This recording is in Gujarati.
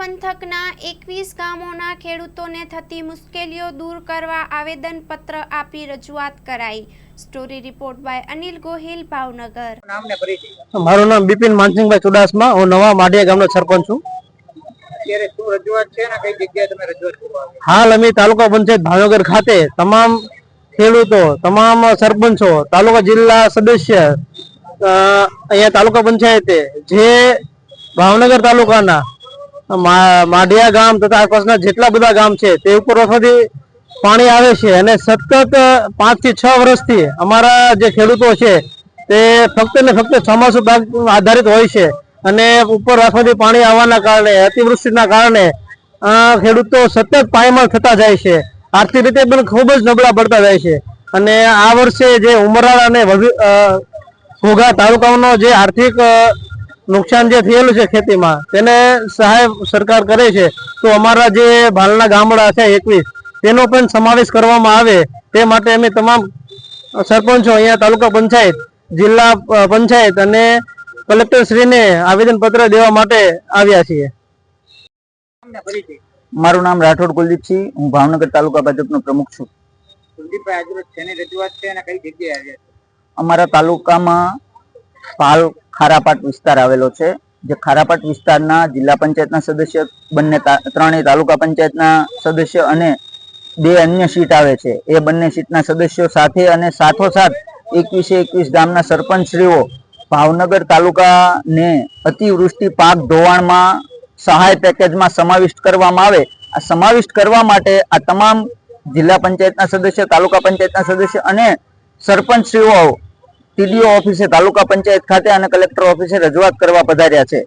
પંથકના એકવીસ ગામોના ખેડૂતોને થતી મુશ્કેલીઓ દૂર કરવા આવેદનપત્ર આપી રજૂઆત કરાઈ. Story report by Anil Gohil Bhavnagar. મારું નામ બિપિન માનસિંહભાઈ ચુડાસમા. હું નવા માઢિયા ગામનો સરપંચ છું. અત્યારે શું રજૂઆત છે ને કઈ જગ્યાએ તમે રજૂઆત કરવા આવ્યા? હાલ અમે તાલુકા પંચાયત ભાવનગર ખાતે તમામ ખેડૂતો તમામ સરપંચો તાલુકા જિલ્લા સદસ્ય અ, અહીંયા તાલુકા પંચાયતે જે ભાવનગર તાલુકાના માઢિયા ગામ તથા આસપાસના જેટલા બધા ગામ છે, તે ઉપર વરસાદી પાણી આવે છે અને સતત પાંચથી છ વર્ષથી અમારા જે ખેડૂતો છે, તે ફક્ત ને ફક્ત ચોમાસું પાક આધારિત હોય છે અને ઉપર રાખવાથી પાણી આવવાના કારણે, અતિવૃષ્ટિના કારણે ખેડૂતો સતત પાયમાલ થતા જાય છે. આર્થિક રીતે પણ ખૂબ જ નબળા પડતા જાય છે. અને આ વર્ષે જે ઉમરાળ અને ઘોઘા તાલુકાનો જે આર્થિક નુકસાન જે થયેલું છે ખેતીમાં તેને સહાય સરકાર કરે છે. તો અમારા જે ભાલના ગામડા છે એકવીસ તેનો પણ સમાવેશ કરવામાં આવે. તે માટે અમે તમામ સરપંચો અહીંયા તાલુકા પંચાયત જિલ્લા પંચાયત અને કલેક્ટર શ્રીને આવેદન પત્ર દેવા માટે આવ્યા છીએ. મારું નામ રાઠોડ કુલદીપસિંહ હું ભાવનગર તાલુકા ભાજપનો પ્રમુખ છું. કુલદીપભાઈ આજરોજ શેની રજૂઆત છે અને કઈ જગ્યાએ આવ્યા છે? અમારા તાલુકામાં પાલ ખારાપાટ વિસ્તાર આવેલો છે, જે ખારાપાટ વિસ્તારના જિલ્લા પંચાયતના સદસ્ય બંને ત્રણેય તાલુકા પંચાયતના સદસ્ય અને બે અન્ય સીટ આવે છે. એ બંને સીટના સદસ્યો સાથે અને સાથોસાથ એકવીસે એકવીસ ગામના સરપંચશ્રીઓ ભાવનગર તાલુકાને અતિવૃષ્ટિ પાક ધોવાણમાં સહાય પેકેજમાં સમાવિષ્ટ કરવામાં આવે. આ સમાવિષ્ટ કરવા માટે આ તમામ જિલ્લા પંચાયતના સદસ્ય, તાલુકા પંચાયતના સદસ્ય અને સરપંચશ્રીઓ ટીડીઓ ઓફિસે તાલુકા પંચાયત ખાતે અને કલેક્ટર ઓફિસે રજૂઆત કરવા પધાર્યા છે.